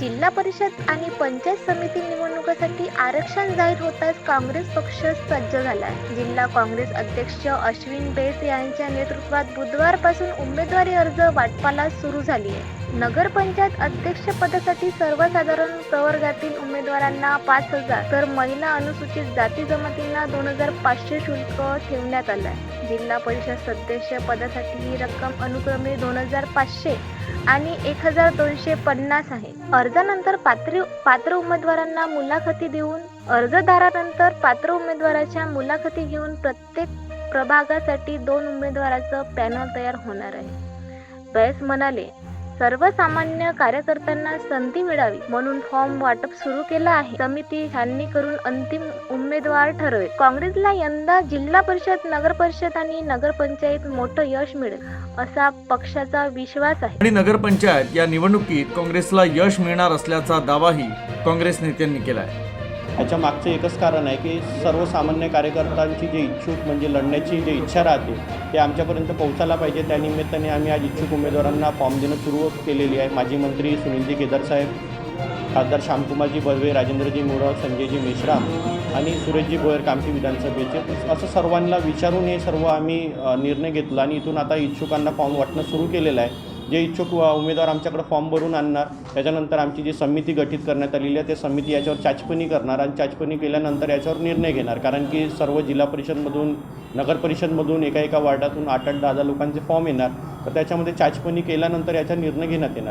जिल्हा परिषद आणि पंचायत समिती निवडणुकीसाठी आरक्षण जाहीर होताच काँग्रेस पक्ष सज्ज झाला आहे जिल्हा काँग्रेस अध्यक्ष अश्विन बेस यांच्या नेतृत्वात बुधवारपासून उमेदवारी अर्ज वाटपाला सुरू झाली आहे. नगरपंचायत अध्यक्षपदासाठी सर्वसाधारण प्रवर्गातील उमेदवारांना पाच हजार तर महिला अनुसूचित जाती जमातींना दोन हजार पाचशे शुल्क ठेवण्यात आलं आहे जिल्हा परिषद सदस्य पदासाठी ही रक्कम अनुक्रमे दोन हजार पाचशे आणि एक हजार दोनशे पन्नास आहे. अर्जानंतर पात्र पात्र उमेदवारांना मुलाखती देऊन अर्जदारानंतर पात्र उमेदवाराच्या मुलाखती घेऊन प्रत्येक प्रभागासाठी दोन उमेदवाराचं पॅनल तयार होणार आहे. बैस म्हणाले सर्वसामान्य कार्यकर्त्यांना संधी मिळावी म्हणून फॉर्म वाटप सुरू केला आहे. समिती छाननी करून अंतिम उमेदवार ठरवेल. काँग्रेसला यंदा जिल्हा परिषद नगर परिषद आणि नगरपंचायत मोठं यश मिळेल असा पक्षाचा विश्वास आहे. आणि नगरपंचायत या निवडणुकीत काँग्रेसला यश मिळणार असल्याचा दावाही काँग्रेस नेत्यांनी केला आहे ह्याच्या मागचं एकच कारण आहे की सर्वसामान्य कार्यकर्त्यांची जे इच्छुक म्हणजे लढण्याची जी इच्छा राहते ते आमच्यापर्यंत पोहोचायला पाहिजे. त्यानिमित्ताने आम्ही आज इच्छुक उमेदवारांना फॉर्म देणं सुरू केलेली आहे. माजी मंत्री सुनीलजी केदार साहेब खासदार श्यामकुमारजी बर्वे राजेंद्रजी मोरळ संजयजी मेश्राम आणि सुरेशजी भोयर कामठी विधानसभेचे. असं सर्वांना विचारून हे सर्व आम्ही निर्णय घेतला आणि इथून आता इच्छुकांना फॉर्म वाटणं सुरू केलेलं आहे. जे इच्छुक उमेदवार आमच्याकडे फॉर्म भरून आणणार त्याच्यानंतर आमची जी समिती गठीत करण्यात आलेली आहे ते समिती याच्यावर चाचपणी करणार आणि चाचपणी केल्यानंतर याच्यावर निर्णय घेणार. कारण की सर्व जिल्हा परिषदमधून नगर परिषदमधून एका एका वार्डातून आठ आठ दहा दहा लोकांचे फॉर्म येणार. तर त्याच्यामध्ये चाचपणी केल्यानंतर याचा निर्णय घेण्यात येणार.